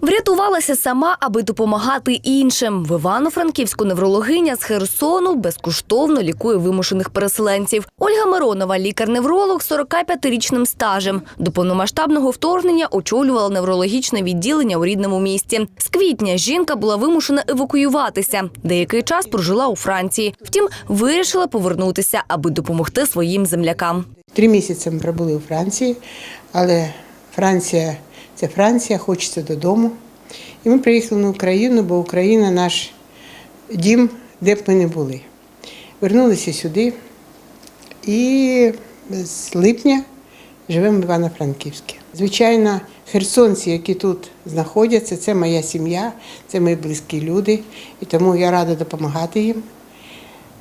Врятувалася сама, аби допомагати іншим. В Івано-Франківську неврологиня з Херсону безкоштовно лікує вимушених переселенців. Ольга Миронова, лікар-невролог з 45-річним стажем. До повномасштабного вторгнення очолювала неврологічне відділення у рідному місті. З квітня жінка була вимушена евакуюватися. Деякий час прожила у Франції. Втім, вирішила повернутися, аби допомогти своїм землякам. Три місяці ми пробули у Франції, але Франція це Франція, хочеться додому. І ми приїхали на Україну, бо Україна наш дім, де б ми не були. Вернулися сюди і з липня живемо в Івано-Франківську. Звичайно, херсонці, які тут знаходяться, це моя сім'я, це мої близькі люди, і тому я рада допомагати їм,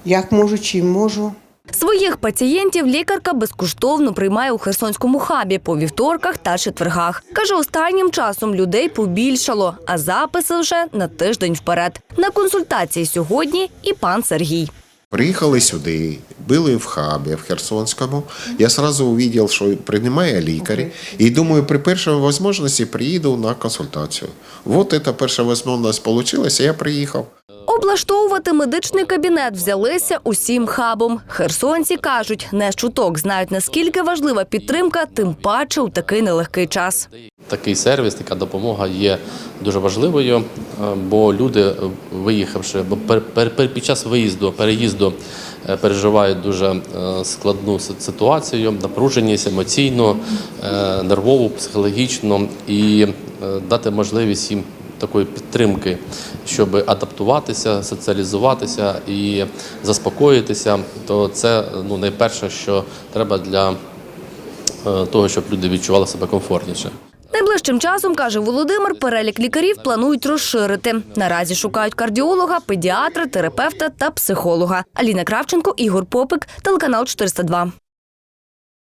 як можу, чим можу. Своїх пацієнтів лікарка безкоштовно приймає у Херсонському хабі по вівторках та четвергах. Каже, останнім часом людей побільшало, а записи вже на тиждень вперед. На консультації сьогодні і пан Сергій. Приїхали сюди, були в хабі в Херсонському. Я сразу увидел, що приймає лікарі. І думаю, при першій можливості приїду на консультацію. Вот эта перша можливість і я приїхав. Облаштовувати медичний кабінет взялися усім хабом. Херсонці кажуть, не чуток знають наскільки важлива підтримка, тим паче у такий нелегкий час. Такий сервіс, така допомога є дуже важливою, е, бо люди, е, виїхавши, бо пер- під час виїзду, переїзду е, переживають дуже складну ситуацію, напруженість емоційно, нервову, психологічно і дати можливість їм такої підтримки, щоб адаптуватися, соціалізуватися і заспокоїтися, то це ну найперше, що треба для е, того, щоб люди відчували себе комфортніше. Найближчим часом, каже Володимир, перелік лікарів планують розширити. Наразі шукають кардіолога, педіатра, терапевта та психолога. Аліна Кравченко, Ігор Попик, телеканал 402.